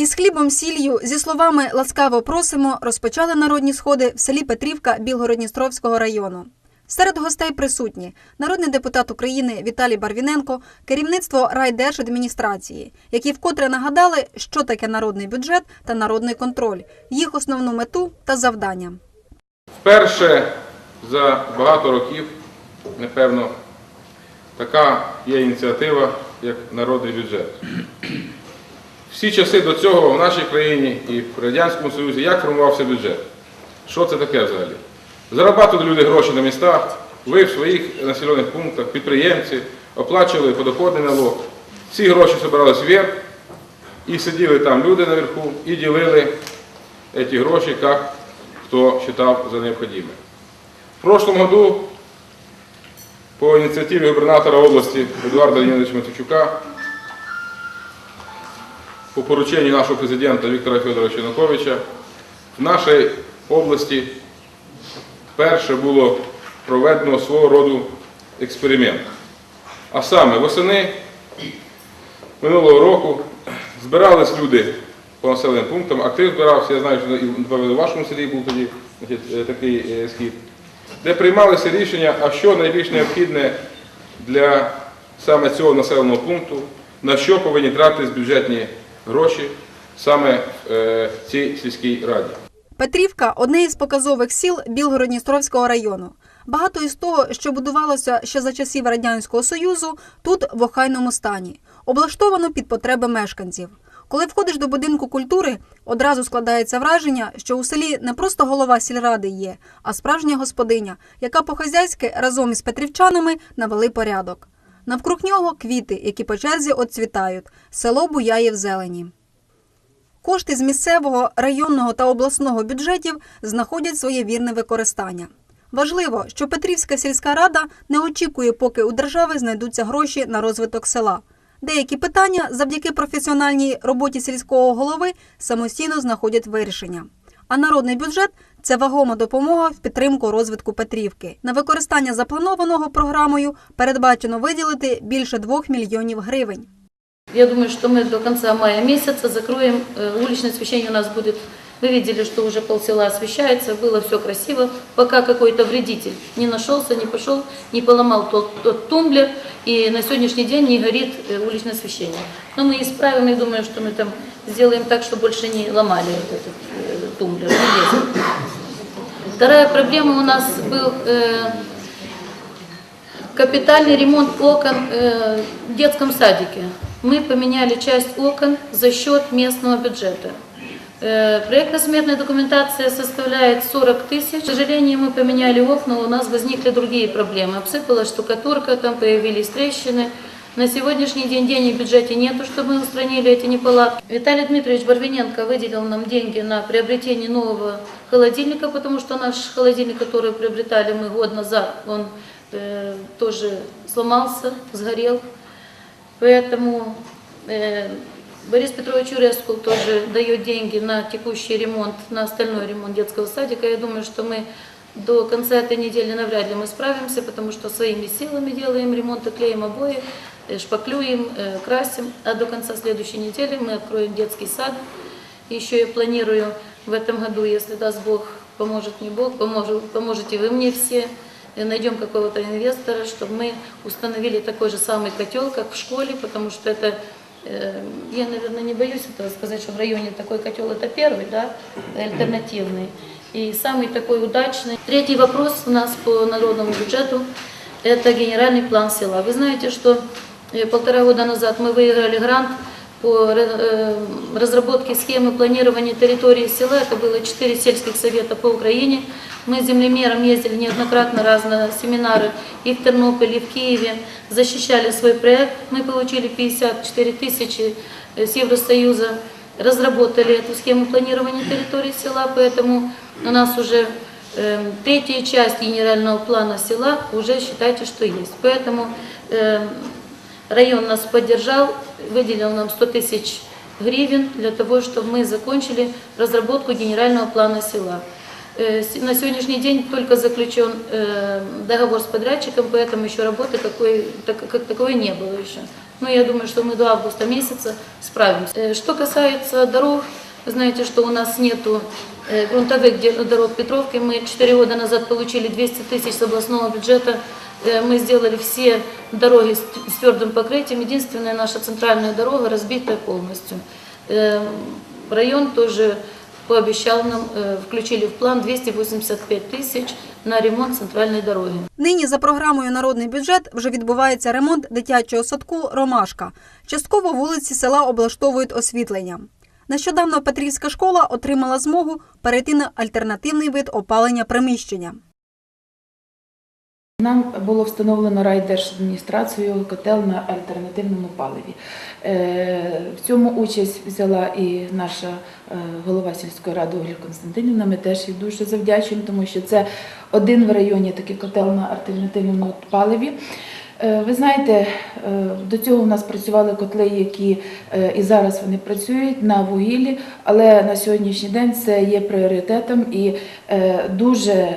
Із хлібом сіллю зі словами ласкаво просимо розпочали народні сходи в селі Петрівка Білгородністровського району. Серед гостей присутні народний депутат України Віталій Барвіненко, керівництво райдержадміністрації, які вкотре нагадали, що таке народний бюджет та народний контроль, їх основну мету та завдання. Вперше за багато років, напевно, така є ініціатива, як народний бюджет. Всі часи до цього в нашій країні і в Радянському Союзі як формувався бюджет? Що це таке взагалі? Зарабатували люди гроші на містах, ви в своїх населених пунктах, підприємці, оплачували подоходний налог. Ці гроші збирались вверх, і сиділи там люди наверху і ділили ці гроші, як хто вважав за необхідне. В прошлом году по инициативе губернатора области Эдуарда Леонидовича Матвійчука, по поручению нашего президента Віктора Федоровича Януковича, в нашій області вперше було проведено свого роду експеримент. А саме восени минулого року збирались люди по населеним пунктам, актив збирався, я знаю, що і в вашому селі був тоді значить, е, такий е, схід, де приймалися рішення, а що найбільш необхідне для саме цього населеного пункту, на що повинні тратитись бюджетні гроші саме в е, цій сільській раді. Петрівка одне із показових сіл Білгородністровського району. Багато із того, що будувалося ще за часів Радянського Союзу, тут в охайному стані, облаштовано під потреби мешканців. Коли входиш до будинку культури, одразу складається враження, що у селі не просто голова сільради є, а справжня господиня, яка по-хазяйськи разом із петрівчанами навели порядок. Навкруг нього квіти, які по черзі отцвітають, село буяє в зелені. Кошти з місцевого, районного та обласного бюджетів знаходять своє вірне використання. Важливо, що Петрівська сільська рада не очікує, поки у держави знайдуться гроші на розвиток села. Деякі питання завдяки професіональній роботі сільського голови самостійно знаходять вирішення. А народний бюджет це вагома допомога в підтримку розвитку Петрівки. На використання запланованого програмою передбачено виділити більше 2 мільйонів гривень. Я думаю, что мы до конца мая месяца закроем. Э, Уличное освещение у нас будет. Вы видели, что уже полсела освещается, было все красиво, пока какой-то вредитель не нашелся, не пошел, не поломал тот, тот тумблер, и на сегодняшний день не горит э, уличное освещение. Но мы исправим, и думаю, что мы там сделаем так, что больше не ломали вот этот э, тумблер. Вторая проблема у нас был э, капитальный ремонт окон э, в детском садике. Мы поменяли часть окон за счет местного бюджета. Э, Проектно-сметная документация составляет 40 тысяч. К сожалению, мы поменяли окна, у нас возникли другие проблемы. Обсыпалась штукатурка, там появились трещины. На сегодняшний день денег в бюджете нету, чтобы мы устранили эти неполадки. Виталий Дмитриевич Барвиненко выделил нам деньги на приобретение нового холодильника, потому что наш холодильник, который приобретали мы год назад, он э, тоже сломался, сгорел. Поэтому э, Борис Петрович Урескул тоже дает деньги на текущий ремонт, на остальной ремонт детского садика. Я думаю, что мы до конца этой недели навряд ли мы справимся, потому что своими силами делаем ремонт, и клеим обои, шпаклюем, э, красим. А до конца следующей недели мы откроем детский сад. Еще я планирую в этом году, если даст Бог, поможет мне Бог, поможет, поможете вы мне все, э, найдем какого-то инвестора, чтобы мы установили такой же самый котел, как в школе, потому что это, э, я, наверное, не боюсь этого сказать, что в районе такой котел это первый, да, альтернативный, и самый такой удачный. Третий вопрос у нас по народному бюджету – это генеральный план села. Вы знаете, что э, полтора года назад мы выиграли грант по э, разработке схемы планирования территории села. Это было 4 сельских совета по Украине. Мы с землемером ездили неоднократно раз на семинары и в Тернополе, и в Киеве, защищали свой проект. Мы получили 54 тысячи э, с Евросоюза, разработали эту схему планирования территории села, поэтому у нас уже э, третья часть генерального плана села уже считайте, что есть. Поэтому э, Район нас поддержал, выделил нам 100 тысяч гривен для того, чтобы мы закончили разработку генерального плана села. Э, с- На сегодняшний день только заключен э, договор с подрядчиком, поэтому еще работы какой, так- как таковой не было еще. Но я думаю, что мы до августа месяца справимся. Э, Что касается дорог, вы знаете, что у нас нету э, грунтовых де- дорог Петровки. Мы 4 года назад получили 200 тысяч с областного бюджета. Э, Мы сделали все дороги с т- с твердым покрытием. Единственная наша центральная дорога разбитая полностью. Э, Район тоже пообещал нам, э, включили в план 285 тысяч на ремонт центральной дороги. Нині за програмою Народний бюджет вже відбувається ремонт дитячого садку Ромашка. Частково вулиці села облаштовують освітленням. Нещодавно Петрівська школа отримала змогу перейти на альтернативний вид опалення приміщення. Нам було встановлено райдержадміністрацією котел на альтернативному паливі. Е, В цьому участь взяла і наша е, голова сільської ради Ольга Константинівна. Ми теж їй дуже завдячуємо, тому що це один в районі такий котел на альтернативному паливі. Е, Ви знаєте, до цього у нас працювали котли, які і зараз вони працюють на вугіллі, але на сьогоднішній день це є пріоритетом і дуже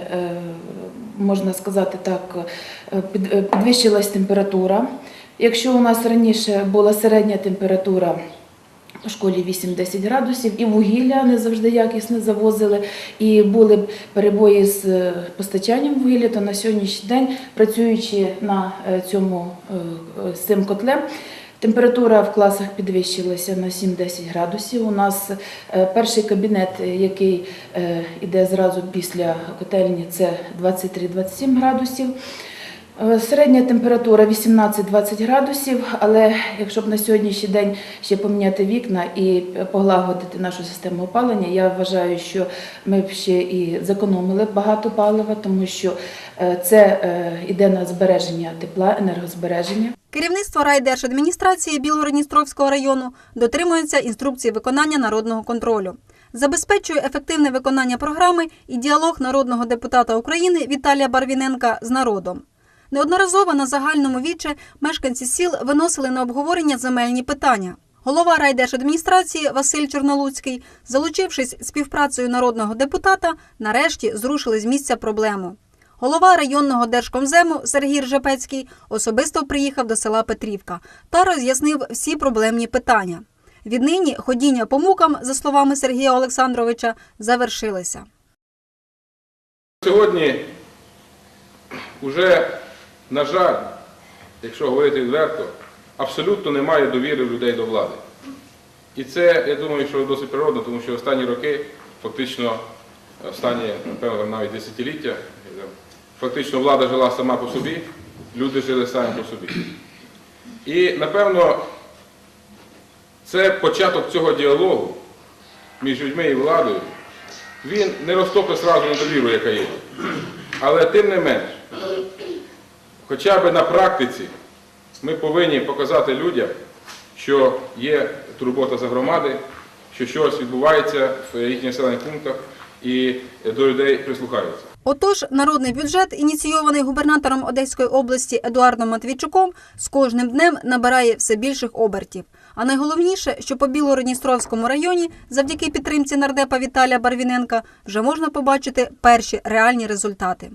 можна сказати так, е, е, підвищилась температура. Якщо у нас раніше була середня температура у школі 8-10 градусів, і вугілля не завжди якісно завозили, і були перебої з е, постачанням вугілля, то на сьогоднішній день, працюючи на цьому з цим котлем, Температура в класах підвищилася на 7-10 градусів. У нас е, перший кабінет, е, який е, іде зразу після котельні, це 23-27 градусів. Е, Середня температура 18-20 градусів, але якщо б на сьогоднішній день ще поміняти вікна і полагодити нашу систему опалення, я вважаю, що ми б ще і зекономили багато палива, тому що е, це е, йде на збереження тепла, енергозбереження. Керівництво райдержадміністрації Білгородністровського району дотримується інструкції виконання народного контролю. Забезпечує ефективне виконання програми і діалог народного депутата України Віталія Барвіненка з народом. Неодноразово на загальному віче мешканці сіл виносили на обговорення земельні питання. Голова райдержадміністрації Василь Чорнолуцький, залучившись співпрацею народного депутата, нарешті зрушили з місця проблему. Голова районного держкомзему Сергій Ржепецький особисто приїхав до села Петрівка та роз'яснив всі проблемні питання. Віднині ходіння по мукам, за словами Сергія Олександровича, завершилися. Сьогодні вже, на жаль, якщо говорити відверто, абсолютно немає довіри людей до влади. І це, я думаю, що досить природно, тому що останні роки, фактично, останні, напевно, навіть десятиліття, фактично влада жила сама по собі, люди жили самі по собі. І, напевно, це початок цього діалогу між людьми і владою. Він не розтопить сразу на довіру, яка є. Але тим не менш, хоча б на практиці ми повинні показати людям, що є турбота за громади, що щось відбувається в їхніх населених пунктах і до людей прислухаються. Отож, народний бюджет, ініційований губернатором Одеської області Едуардом Матвійчуком, з кожним днем набирає все більших обертів. А найголовніше, що по Білгородністровському районі, завдяки підтримці нардепа Віталія Барвіненка, вже можна побачити перші реальні результати.